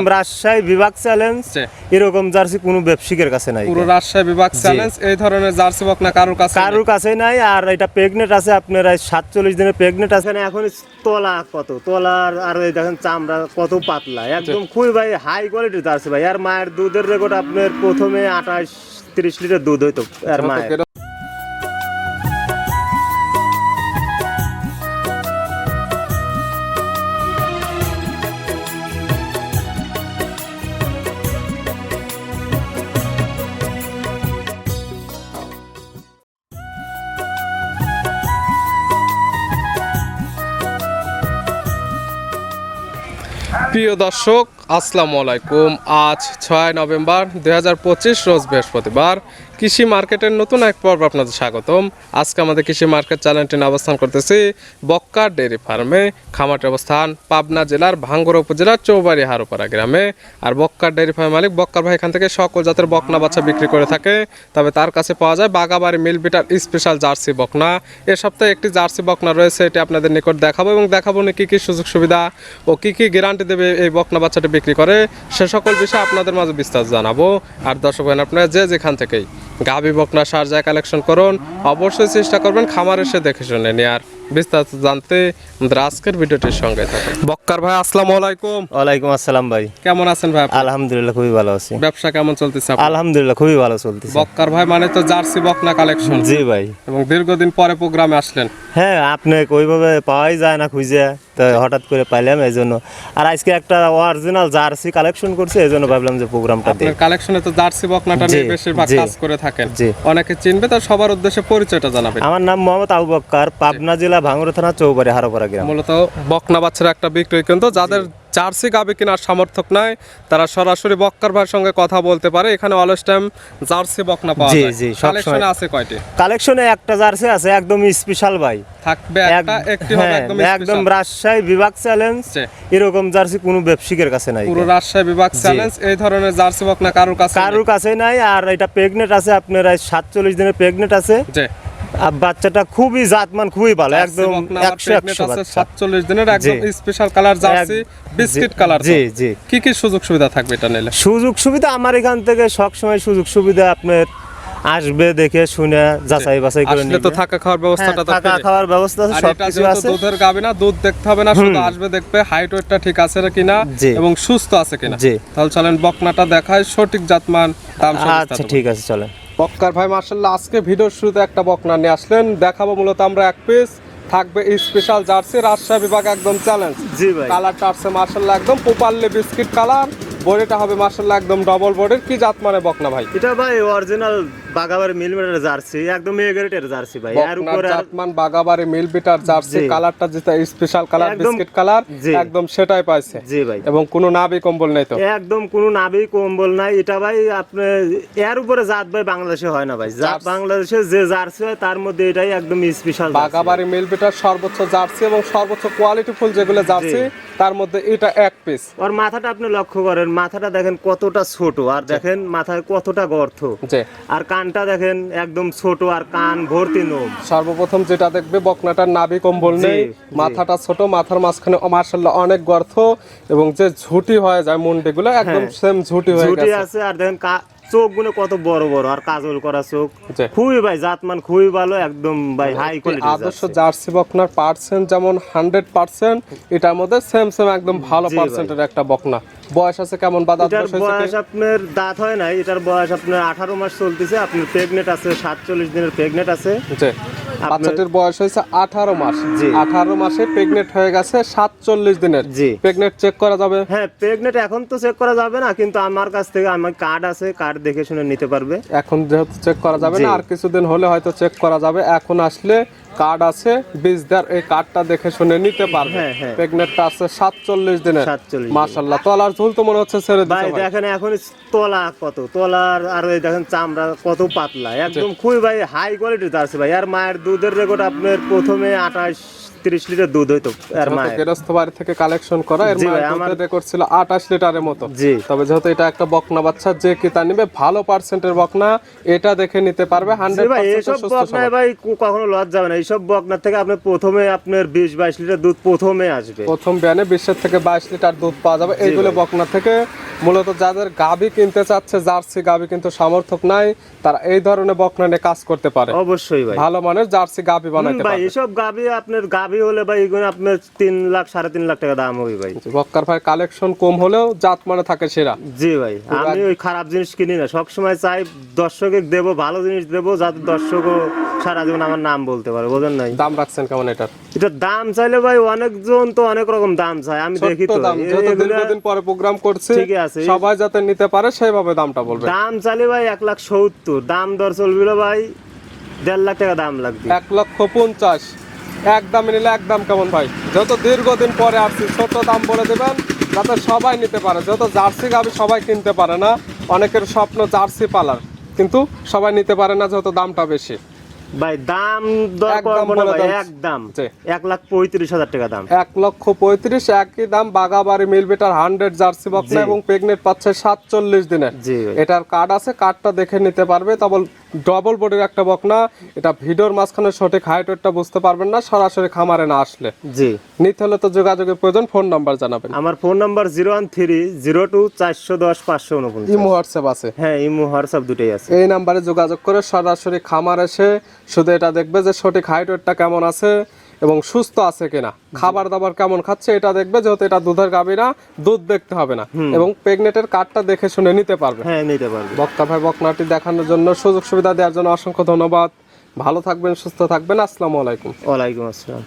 একদম রাজশাহী বিভাগ চ্যালেঞ্জ এরকম জার্সি কোনো ব্যবসায়িকের কাছে নাই। পুরো রাজশাহী বিভাগ চ্যালেঞ্জ এই ধরনের জার্সি বকনা কারোর কাছে কারোর কাছে নাই আর এটা প্রেগনেন্ট আছে আপনার সাতচল্লিশ দিনের প্রেগনেন্ট আছে না এখন তলা কত? তলার আর এই দেখেন চামড়া কত পাতলা। একদম খুবই ভাই হাই কোয়ালিটির জার্সি ভাই। আর মায়ের দুধের রেকর্ড আপনার প্রথমে আঠাশ তিরিশ লিটার দুধ হইতো আর মায়ের। প্রিয় দর্শক আসসালামু আলাইকুম। আজ ছয় নভেম্বর দু হাজার পঁচিশ রোজ বৃহস্পতিবার। কৃষি মার্কেটের নতুন এক পর্ব আপনাদের স্বাগতম। আজকে আমাদের কৃষি মার্কেট চ্যানেলটি অবস্থান করতেছি বক্কার ডেয়ারি ফার্মে খামারটি অবস্থান পাবনা জেলার ভাঙ্গুড়া উপজেলার চৌবাড়ি হারোপাড়া গ্রামে। আর বক্কার ডেয়ারি ফার্ম মালিক বক্কার ভাই এখান থেকে সকল জাতের বকনা বাচ্চা বিক্রি করে থাকে। তবে তার কাছে পাওয়া যায় বাগাবাড়ি মিল বিটার স্পেশাল জার্সি বকনা। এ সপ্তাহে একটি জার্সি বকনা রয়েছে, এটি আপনাদের নিকট দেখাবো এবং দেখাবো না কি কি সুযোগ সুবিধা ও কী কী গ্যারান্টি দেবে এই বকনা বাচ্চাটি বিক্রি করে, সে সকল বিষয়ে আপনাদের মাঝে বিস্তার জানাব। আর দর্শক ভাই আপনারা যে যেখান থেকেই গাভী বকনা সার যা কালেকশন করুন। অবশ্যই চেষ্টা করবেন খামার এসে দেখে শুনে নেয়ার। বিস্তারিত জানতে আমাদের আজকের ভিডিওটির সঙ্গে থাকুন। বক্কার ভাই আসসালামু আলাইকুম। ওয়ালাইকুম আসসালাম ভাই। কেমন আছেন ভাই আলহামদুলিল্লাহ খুবই ভালো আছি। ব্যবসা কেমন চলতেছে আলহামদুলিল্লাহ খুবই ভালো চলতেছে। বক্কার ভাই মানে তো জার্সি বকনা কালেকশন জি ভাই। এবং দীর্ঘদিন পরে প্রোগ্রামে আসলেন। হ্যাঁ আপনি ওইভাবে পাওয়াই যায় না খুঁজে তো হঠাৎ করে পাইলাম এই জন্য আর আজকে একটা অরিজিনাল জার্সি কালেকশন করছে এই জন্য ভাবলাম যে প্রোগ্রামটা দিই কালেকশনে তো জার্সি বকনাটা নিয়ে বেশিরভাগ কাজ করে থাকেন। অনেকে চিনবে তার সবার উদ্দেশ্যে পরিচয়টা জানাবেন। আমার নাম মোহাম্মদ আবু বক্কর পাবনা জেলা ভাঙ্গুরা থানা চৌবাড়ি হারোপাড়া গ্রাম। মূলত বকনা বাচ্চার একটা বিক্রয় কিন্তু যাদের জার্সি গাবি কেনার সামর্থ্য নাই তারা সরাসরি বক্কার ভাইয়ের সঙ্গে কথা বলতে পারে। এখানে অলস টাইম জার্সি বকনা পাওয়া যায়। জি, সব কালেকশনে আছে কয়টি? কালেকশনে একটা জার্সি আছে একদম স্পেশাল ভাই। থাকবে একটা একটি হবে হ্যাঁ, একদম একদম রাজশাহী বিভাগ চ্যালেঞ্জ এরকম জার্সি কোনো ব্যবসায়িকের কাছে নাই। পুরো রাজশাহী বিভাগ চ্যালেঞ্জ এই ধরনের জার্সি বকনা কারোর কাছে। কারোর কাছে নাই আর এটা প্রেগনেন্ট আছে আপনার সাতচল্লিশ দিনের প্রেগনেন্ট আছে। জি। আর বাচ্চাটা খুবই জাতমান খুবই ভালো একদম দিনের একদম special colour jersey biscuit colour জি জি। কি কি সুযোগ সুবিধা থাকবে এটা নিলে? সুযোগ সুবিধা আমার এখান থেকে সব সময় সুযোগ সুবিধা আপনার আসবে দেখে শুনে যাচাই বাছাই করে তো থাকা খাওয়ার হ্যাঁ, ব্যবস্থাটা তো থাকা খাওয়ার ব্যবস্থা আছে সব কিছু আছে। দুধের গাবি না দুধ দেখতে হবে না শুধু আসবে দেখবে হাইট ওয়েটটা ঠিক আছে কিনা। এবং সুস্থ আছে কিনা। তাহলে চলেন বকনাটা দেখায় সঠিক জাতমান দাম আচ্ছা ঠিক আছে চলেন। বক্কার ভাই মার্শাল্লাহ আজকে ভিডিওর শুরুতে একটা বকনা নিয়ে আসলেন। দেখাবো মূলত আমরা এক পিস থাকবে স্পেশাল জার্সি রাজশাহী বিভাগ একদম চ্যালেঞ্জ জি ভাই। কালারটা আসছে মার্শাল্লাহ একদম পোপারলে বিস্কিট কালার বডিটা হবে মার্শাল্লাহ একদম ডবল বডির কি জাত মানে বকনা ভাই? এটা ভাই অরিজিনাল বাগাবার জার্সি একদম এগারেটের জার্সি ভাই। বকনার উপরে জাতমান মিলবেটার জার্সি কালারটা যেটা স্পেশাল কালার বিস্কিট কালার একদম সেটাই পাইছে। জি ভাই। এবং কোনো নাবি কম্বল নেই তো? একদম কোনো নাবি কম্বল নাই। এটা ভাই আপনি এর উপরে জাত ভাই বাংলাদেশে হয় না ভাই। জাত বাংলাদেশে যে জার্সি হয় তার মধ্যে এটাই একদম স্পেশাল বাগাবাড়ি মিল বিটার সর্বোচ্চ জার্সি এবং সর্বোচ্চ কোয়ালিটি ফুল যেগুলো জার্সি তার মধ্যে এটা এক পিস ওর মাথাটা আপনি লক্ষ্য করেন মাথাটা দেখেন কতটা ছোট আর দেখেন মাথায় কতটা গর্ত। আর কানটা দেখেন একদম ছোট আর কান ভর্তি নোম। সর্বপ্রথম যেটা দেখবে বকনাটার নাভি কম্বল নেই মাথাটা ছোট মাথার মাঝখানে মার্শাল্লাহ অনেক গর্থ এবং যে ঝুটি হয়ে যায় মুন্ডিগুলো একদম হ্যাঁ। সেম ঝুটি হয়ে ঝুটি গেছে। আছে আর দেখেন চোখগুলো কত বড় বড় আর কাজল করা চোখ। খুবই ভাই জাতমান খুবই ভালো একদম ভাই হাই কোয়ালিটি আদর্শ জার্সি। বকনার পার্সেন্ট যেমন হান্ড্রেড পার্সেন্ট এটার মধ্যে সেম সেম একদম ভালো। পার্সেন্টের একটা বকনা। বয়স আছে কেমন বা দাঁত বয়স? আপনার দাঁত হয় নাই এটার বয়স আপনার আঠারো মাস চলতেছে আপনার প্রেগনেন্ট আছে সাতচল্লিশ দিনের প্রেগনেন্ট আছে। বাচ্চাটির বয়স হয়েছে আঠারো মাস। জি। আঠারো মাসে প্রেগনেন্ট হয়ে গেছে সাতচল্লিশ দিনের। জি। প্রেগনেন্ট চেক করা যাবে? হ্যাঁ প্রেগনেন্ট এখন তো চেক করা যাবে না কিন্তু আমার কাছ থেকে আমার কার্ড আছে কার্ড দেখে শুনে নিতে পারবে। এখন যেহেতু চেক করা যাবে না আর কিছুদিন হলে হয়তো চেক করা যাবে। এখন আসলে কার্ড আছে বীজ দেওয়ার এই কার্ডটা দেখে শুনে নিতে পারবে। হ্যাঁ, হ্যাঁ। প্রেগনেন্টটা আছে সাতচল্লিশ দিনের। 47 দিনের। মাশাল্লাহ তলার ঝুল তো মনে হচ্ছে ছেড়ে দিচ্ছে ভাই। দেখেন এখন তলা কত? তলার আর এই দেখেন চামড়া কত পাতলা। একদম খুবই ভাই হাই কোয়ালিটির জার্সি ভাই। আর মায়ের দুধের রেকর্ড আপনার প্রথমে আঠাশ তিরিশ লিটার দুধ হইতো আর মায়ের। গেরস্থ বাড়ি থেকে কালেকশন করা এর মায়ের দুধের রেকর্ড ছিল আঠাশ লিটারের মতো। জি। তবে যেহেতু এটা একটা বকনা বাচ্চা যে কি তা নিবে ভালো পার্সেন্টের বকনা এটা দেখে নিতে পারবে। হান্ড্রেড ভাই এসব বকনায় ভাই কখনো লস যাবে না। এইসব বকনার থেকে আপনি প্রথমে আপনার বিশ বাইশ লিটার দুধ প্রথমে আসবে। প্রথম বিয়ানে বিশের থেকে বাইশ লিটার দুধ পাওয়া যাবে। এইগুলো বকনা থেকে মূলত যাদের গাবি কিনতে চাচ্ছে জার্সি গাবি কিন্তু সামর্থক নাই তারা এই ধরনের বকনা নিয়ে কাজ করতে পারে। অবশ্যই ভাই। ভালো মানের জার্সি গাবি ভাই পারে এসব গাবি আপনার গাবি হলে ভাই এগুলো আপনার তিন লাখ সাড়ে তিন লাখ টাকা দাম হবে ভাই। বক্কার ভাই কালেকশন কম হলেও জাত মানে থাকে সেরা। জি ভাই আমি ওই খারাপ জিনিস কিনি না। সবসময় চাই দর্শকের দেবো ভালো জিনিস দেবো যাতে দর্শকও সারা জীবন আমার নাম বলতে পারে বোঝেন নাই? দাম রাখছেন কেমন এটার? এটার দাম চাইলে ভাই অনেকজন তো অনেক রকম দাম চায় আমি দেখি তো। দীর্ঘদিন পরে প্রোগ্রাম করছি ঠিকই আছে। সবাই যাতে নিতে পারে সেইভাবে দামটা বলবে। দাম চাইলে ভাই এক লাখ সত্তর দাম দর চলবিল ভাই দেড় লাখ টাকা দাম লাগবে। এক লক্ষ পঞ্চাশ এক দামে নিলে এক দাম কেমন ভাই? যত দীর্ঘদিন পরে আসছি ছোট দাম বলে দেবেন যাতে সবাই নিতে পারে। যত জার্সি গাবি সবাই কিনতে পারে না অনেকের স্বপ্ন জার্সি পালার কিন্তু সবাই নিতে পারে না যত দামটা বেশি। ভাই দাম দর করব না ভাই একদম জি। এক লাখ পঁয়ত্রিশ হাজার টাকা দাম। এক লক্ষ পঁয়ত্রিশ একই দাম বাগাবাড়ি মিলবিটার হান্ড্রেড জার্সি বকনা জি। এবং প্রেগনেন্ট পাচ্ছে সাতচল্লিশ দিনের জি ভাই। এটার কার্ড আছে কার্ডটা দেখে নিতে পারবে। তবে ডবল বডির একটা বকনা এটা ভিডিওর মাঝখানে সঠিক হাইট ওয়েটটা বুঝতে পারবেন না সরাসরি খামারে না আসলে। জি। নিতে হলে তো যোগাযোগের প্রয়োজন ফোন নাম্বার জানাবেন। আমার phone number zero one three zero two চারশো দশ পাঁচশো উনপঞ্চাশ। ইমো হোয়াটসঅ্যাপ আছে। হ্যাঁ ইমো হোয়াটসঅ্যাপ দুটোই আছে। এই নাম্বারে যোগাযোগ করে সরাসরি খামার এসে শুধু এটা দেখবে যে সঠিক হাইট ওয়েটটা কেমন আছে এবং সুস্থ আছে কিনা। খাবার দাবার কেমন খাচ্ছে এটা দেখবে যেহেতু এটা দুধের গাবি না দুধ দেখতে হবে না। এবং প্রেগনেটের কার্ডটা দেখে শুনে নিতে পারবে। হ্যাঁ নিতে পারবে। বক্তা ভাই বকনাটি দেখানোর জন্য সুযোগ সুবিধা দেওয়ার জন্য অসংখ্য ধন্যবাদ। ভালো থাকবেন সুস্থ থাকবেন। আসসালামু আলাইকুম। ওয়ালাইকুম আসসালাম।